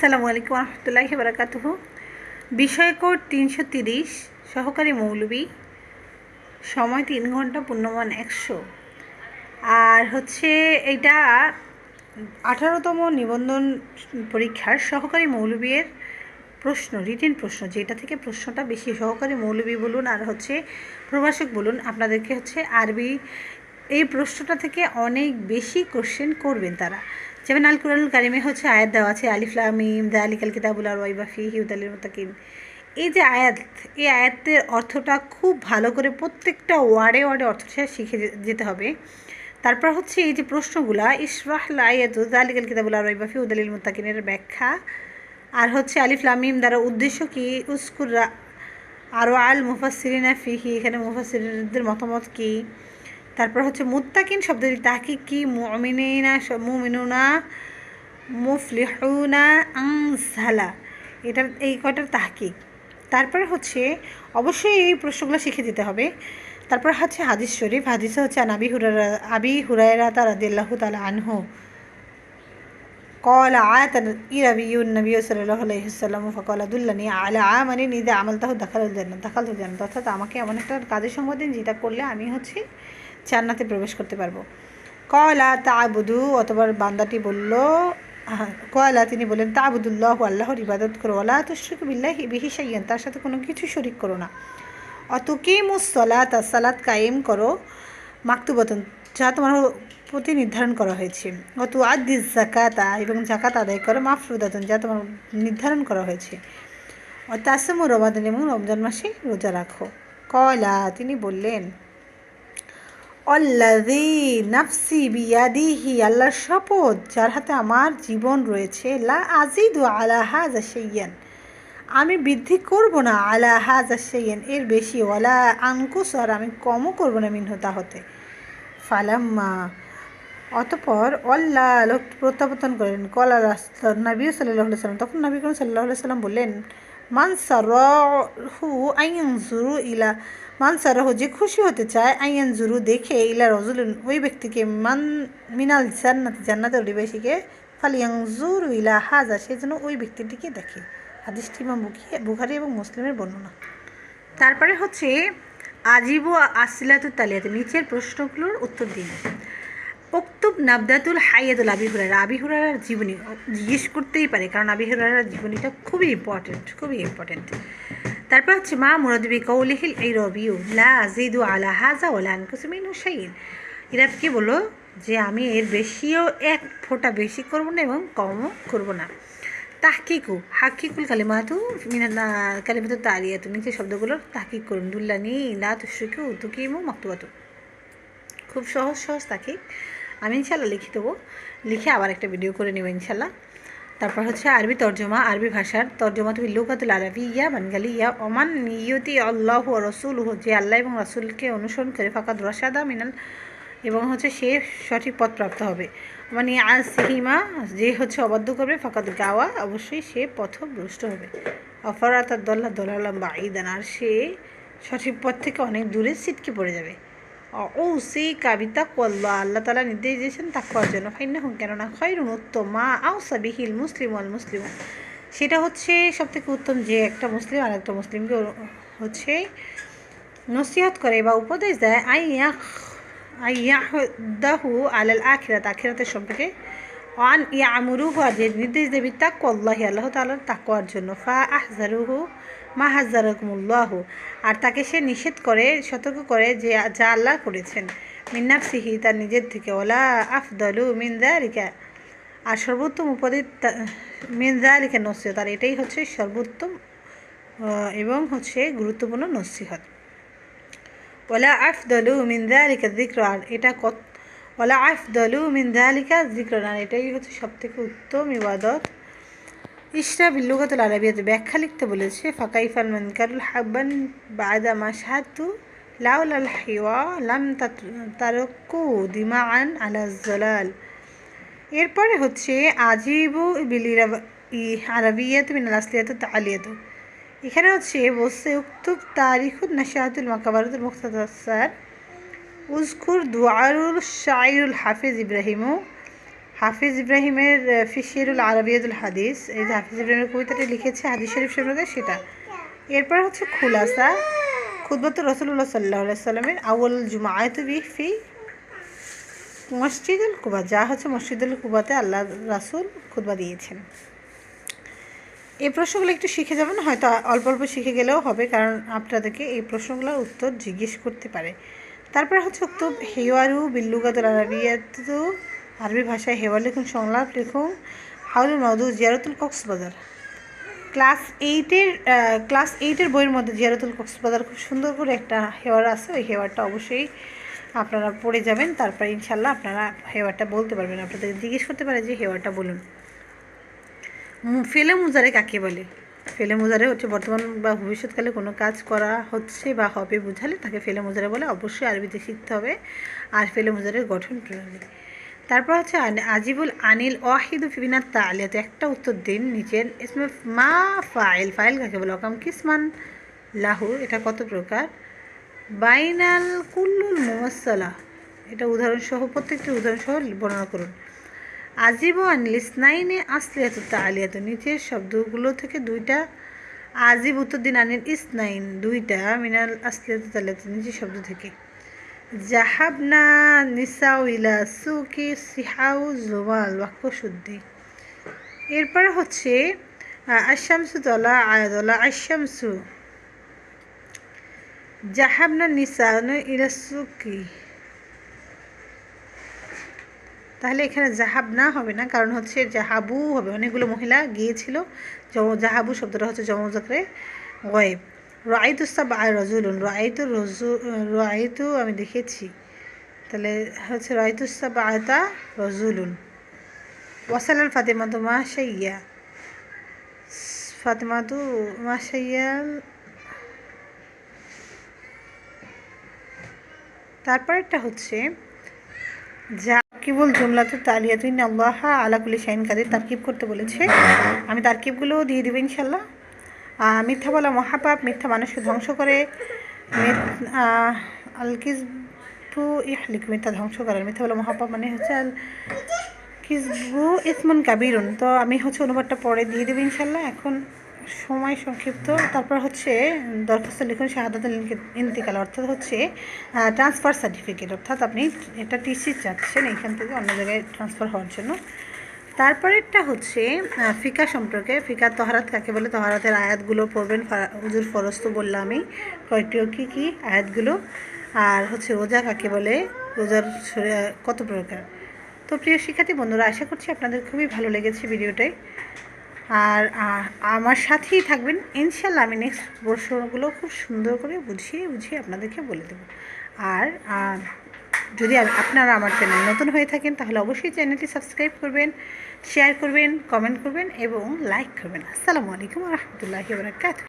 আসসালামু আলাইকুম রহমতুল্লাহি বারাকাতুহ। বিষয় কোড তিনশো তিরিশ, সহকারী মৌলবী, সময় তিন ঘণ্টা পূর্ণমান একশো। আর হচ্ছে এটা আঠারোতম নিবন্ধন পরীক্ষার সহকারী মৌলবীর প্রশ্ন, রিটেন প্রশ্ন, যেটা থেকে প্রশ্নটা বেশি সহকারী মৌলবী বলুন আর হচ্ছে প্রভাষক বলুন, আপনাদেরকে হচ্ছে আরবি এই প্রশ্নটা থেকে অনেক বেশি কোশ্চেন করবেন তারা। যেমন আল কুরআনুল কারিমে হচ্ছে আয়াত দেওয়া আছে আলিফলামিম দা আলিকাল কিতাবুল আর ওয়াইবাফি হিউদালির মতাকিন এই যে আয়াত, এই আয়াতের অর্থটা খুব ভালো করে প্রত্যেকটা ওয়ার্ডে ওয়ার্ডে অর্থটা শিখে যেতে হবে। তারপর হচ্ছে এই যে প্রশ্নগুলা ইসরাহ আয়াত দা আলিকাল কিতাবুল আর ওয়াইবাফি উদালিল মুতাকিনের ব্যাখ্যা। আর হচ্ছে আলিফ লামিম দ্বারা উদ্দেশ্য কি? উস্কুর আরও আল মুফাসিরিনা ফিহি, এখানে মুফাসিরদের মতামত কি? তারপর হচ্ছে মুত্তাকিন শব্দটি তাকে কি মুমিনিনা স- মুমিনুনা মুফলিহুনা আংসালা এটার এই কয়টার তাহকিক তারপর হচ্ছে অবশ্যই এই প্রশ্নগুলো শিখে দিতে হবে তারপর হচ্ছে হাদিস শরীফ হাদিসে হচ্ছে আন আবি হুরারা আবি হুরায়রা তার আদিল্লাহ তালা আনহু قال عاد إربي النبي صلى الله عليه وسلم فقال دلني على عمل إذا عملته دخل الجنة دخلت الجنة অর্থাৎ আমাকে এমন একটা কাজের সঙ্গ দিন যেটা করলে আমি হচ্ছে জান্নাতে প্রবেশ করতে পারব। কয়লা তাবুদু অতবার বান্দাটি বলল কয়লা তিনি বললেন, তাবুদুল্লাহ, আল্লাহর ইবাদত করো ওলা তুশ্রিক বিল্লাহি বিহি সাইয়ান তার সাথে কোনো কিছু শরিক করো না। অতুকিমুস সলাত, সালাত কায়েম করো মাকতুবতন, যা তোমার প্রতি নির্ধারণ করা হয়েছে। অত আদিস জাকাতা এবং জাকাত আদায় করো মাফরুদাতন, যা তোমার নির্ধারণ করা হয়েছে। অতাসমু রমাদান, এবং রমজান মাসে রোজা রাখো। কয়লা তিনি বললেন অল্লাদি নাফসি বিয়াদিহি, আল্লাহর শপথ, যার হাতে আমার জীবন রয়েছে, লা আজিদু আলা হাজা সেইয়ান আমি বৃদ্ধি করব না আলা হাজা সেইয়ান এর বেশি ওলা আঙ্কুশ আর আমি কমও করব না মিনহ তা হতে। ফালাম্মা, অতপর অল্লাহ লোক প্রত্যাবর্তন করেন। কলা নবী সাল্লাহ সাল্লাম তখন নবী করিম সাল্লাহ সাল্লাম বললেন মান সারহু আইয়ান জুরু ইলা, মান সারহু যে খুশি হতে চায় আইয়ান জুরু দেখে ইলা রজুলুন, ওই ব্যক্তিকে মান মিনাল জান্নাত জান্নাতের অধিবাসীকে ফালিয়াং জুরু ইলা হাজা সেই জন্য ওই ব্যক্তিটিকে দেখে। হাদিসটি ইমাম বুখি- বুখারি এবং মুসলিমের বর্ণনা। তারপরে হচ্ছে, আজিবু আসিলাতুল তালিয়াতে, নিচের প্রশ্নগুলোর উত্তর দিন। নাবদাতুল হাইয়াতুল আবি হুরারা আবি হুরারার জীবনী, জিজ্ঞেস করতেই পারে, কারণ আবি হুরারার জীবনীটা খুবই ইম্পর্টেন্ট খুবই ইম্পর্টেন্ট তারপর হচ্ছে, মা মুরাদবি কৌলিহিল এই রবিউ, লা আজিদু আলা হাজা ওলা আনকুসমিন হুসাইন কি বলো যে আমি এর বেশিও এক ফোঁটা বেশি করব না এবং কমও করব না। তাহকিকু, হাকিকুল কালিমাতু কালিমাতু তারিয়াতু নিচে শব্দগুলোর তাহকিক করুন। দুল্লানি, লা তুশ্রিকু, তুকিমু, মক্তবাতু। খুব সহজ সহজ তাকিক আমি ইনশাল্লাহ লিখে দেবো। লিখে আবার একটা ভিডিও করে নেব ইনশাল্লাহ তারপর হচ্ছে আরবি তর্জমা, আরবি ভাষার তর্জমা তুমি লুকাতুল আরবি ইয়া বানগালি ইয়া ওমান ইয়তি আল্লাহ রসুল যে আল্লাহ এবং রসুলকে অনুসরণ করে, ফাকাদ রসাদা মিনাল, এবং হচ্ছে সে সঠিক পথ প্রাপ্ত হবে। মানে আজ সিহিমা যে হচ্ছে অবাধ্য করবে, ফাকাদ গাওয়া, অবশ্যই সে পথভ্রষ্ট হবে। অফরাত দল্লা দোলালাম বা ঈদান আর সে সঠিক পথ থেকে অনেক দূরে ছিটকে পড়ে যাবে। ও সেই কাবিতা কল্লা আল্লাহ তালা নির্দেশ দিয়েছেন তা করার জন্য ফাইনা হুম কেননা খয়রুন উত্তম মা আও সাবিহিল মুসলিম আল মুসলিম সেটা হচ্ছে সব থেকে উত্তম যে একটা মুসলিম আর একটা মুসলিমকে হচ্ছে নসিহত করে বা উপদেশ দেয় আইয়া আইয়াহদাহু আলাল আখিরাত আখিরাতের সম্পর্কে ওয়ান ইয়া আমরুহু যে নির্দেশ দেবী তাকুয়াল্লাহি আল্লাহ তাআলার তাকুয়ার জন্য। ফা আহজারুহু মা হাজারকুমুল্লাহ। আর তাকে সে নিষেধ করে, সতর্ক করে যে, যা আল্লাহ করেছেন। মিন্নাফসিহি তার নিজের থেকে ওলা আফদলু মিনদারিকা আর সর্বোত্তম উপদেশ মিনদারিকা নসিহত। আর এটাই হচ্ছে সর্বোত্তম এবং হচ্ছে গুরুত্বপূর্ণ নসিহত। ওলা আফদলু মিন যালিকা যিকর। আর এটা কত ওলা আফদলু মিন যালিকা যিকর। আর এটাই হচ্ছে সবথেকে উত্তম ইবাদত। ইশরা বিল্লুগাতুল আরবিয়াতে ব্যাখ্যা লিখতে বলেছে, ফাকাইফাল মানকারুল হাব্বান বাদা মা শাহাদু লাউল আল হিওয়া লাম তারকু দিমাআন আলা জালাল এরপরে হচ্ছে, আজিবু বিলিরা আরবিয়াত মিনাল আসলিয়াত তালিয়াত এখানে হচ্ছে, বসে উক্তুব তারিখুল নাশাহাতুল মাকাবারুল মুখতাসার উজকুর দুয়ারুল শাইরুল হাফিজ ইব্রাহিমু। হাফিজ ইব্রাহিমের ফিশিরুল আরবিয়াতুল হাদিস। এই যে হাফিজ ইব্রাহিমের কবিতাটি লিখেছে, হাদিস শরীফ সম্পর্কে সেটা। এরপর হচ্ছে খুলাসা খুদবত রসুল্লাহ সাল্লাহ সাল্লামের আউল জুমায়ত বি ফি মসজিদুল কুবা, যা হচ্ছে মসজিদুল কুবাতে আল্লাহ রাসুল খুতবা দিয়েছেন। এই প্রশ্নগুলো একটু শিখে যাবেন, হয়তো অল্প অল্প শিখে গেলেও হবে, কারণ আপনাদেরকে এই প্রশ্নগুলোর উত্তর জিজ্ঞেস করতে পারে। তারপর হচ্ছে উক্তব হেওয়ারু বিল্লুগাতুল আরবিয়াতু আরবি ভাষায় হেওয়ার লিখুন, সংলাপ লিখুন হাউলুল মাউদু জিয়ারতুল কক্সবাজার। ক্লাস এইটের ক্লাস এইটের বইয়ের মধ্যে জিয়ারতুল কক্সবাজার খুব সুন্দর করে একটা হেওয়ার আছে, ওই হেওয়ারটা অবশ্যই আপনারা পড়ে যাবেন, তারপর ইনশাল্লাহ আপনারা হেওয়ারটা বলতে পারবেন। আপনাদের জিজ্ঞেস করতে পারে যে হেওয়ারটা বলুন। ফেলে মুজারে কাকে বলে? ফেলে মোজারে হচ্ছে বর্তমান বা ভবিষ্যৎকালে কোনো কাজ করা হচ্ছে বা হবে বোঝালে তাকে ফেলে মোজারে বলে অবশ্যই আরবিতে শিখতে হবে আর ফেলে মোজারের গঠন প্রণালী। তারপর হচ্ছে আজিবুল আনিল ওয়াহিদু ফিবিনাত তালিয়াতে একটা উত্তর দিন নিচের ইসমে মা ফাইল ফাইল কাকে বলে? অকাম কিসমান লাহু, এটা কত প্রকার? বাইনাল কুল্লুল মুমাসালা এটা উদাহরণ সহ প্রত্যেকটি উদাহরণ সহ বর্ণনা করুন। আজিব আনিল ইসনাইনে আসলিয়াত তালিয়াত নিচের শব্দগুলো থেকে দুইটা আজিব উত্তর দিন আনিল ইসনাইন, দুইটা মিনাল আসলিয়াত তালিয়াত নিচের শব্দ থেকে। জাহাবনা নিসাউ ইলা সুকি সিহাউ জোমাল বাক্য শুদ্ধি এরপর হচ্ছে আশামসু তলা আয়াদলা আশামসু। জাহাবনা নিসাউন ইলা সুকি। তাহলে এখানে জাহাব না হবে না, কারণ হচ্ছে জাহাবু হবে। অনেকগুলো মহিলা গিয়েছিল। জাহাবু শব্দটা হচ্ছে জমজকরে গয়েব। রাইতু সাব আর রজুলুন রাইতু রজু রাইতু আমি দেখেছি। তাহলে হচ্ছে সাব আয়তা রজুলুন। ওয়াসালাল ফাতেমা তো মা সাইয়া ফাতেমা তু মা সাইয়াল তারপরেরটা হচ্ছে যা কিবল জুমলাতে তালিয়াতুন আল্লাহ আলাকুলি শাইন কাদের তারকিব করতে বলেছে। আমি তারকিবগুলোও দিয়ে দেবো ইনশাল্লাহ মিথ্যা বলা মহাপাপ, মিথ্যা মানুষকে ধ্বংস করে। আলকিসবু ইহলিক মিথ্যা ধ্বংস করে মিথ্যা বলা মহাপাপ মানে হচ্ছে আল কিসবু ইসমুন কাবিরুন। তো আমি হচ্ছে অনুবাদটা পরে দিয়ে দেবো ইনশাল্লাহ এখন সময় সংক্ষিপ্ত। তারপর হচ্ছে দরখাস্ত লিখুন শাহাদাত ইন্তিকাল, অর্থাৎ হচ্ছে ট্রান্সফার সার্টিফিকেট অর্থাৎ আপনি এটা টিসি চাচ্ছেন এখান থেকে অন্য জায়গায় ট্রান্সফার হওয়ার জন্য। তারপরেরটা হচ্ছে ফিকা সম্পর্কে, ফিকা তহারাত কাকে বলে? তহারাতের আয়াতগুলো পড়বেন, ফা- হুজুর ফরজ তো আমি। কয়েকটিও কী কী আয়াতগুলো? আর হচ্ছে রোজা কাকে বলে? রোজার কত প্রকার? তো প্রিয় শিক্ষার্থী বন্ধুরা, আশা করছি আপনাদের খুবই ভালো লেগেছে ভিডিওটাই। আর আমার সাথেই থাকবেন। ইনশাল্লাহ আমি নেক্সট প্রশ্নগুলো খুব সুন্দর করে বুঝিয়ে বুঝিয়ে আপনাদেরকে বলে দেবো। আর যদি আপনারা আমার চ্যানেল নতুন হয়ে থাকেন, তাহলে অবশ্যই চ্যানেলটি সাবস্ক্রাইব করবেন শেয়ার করবেন কমেন্ট করবেন এবং লাইক করবেন। আসসালামু আলাইকুম রহমতুল্লাহ বারাকাতুহু।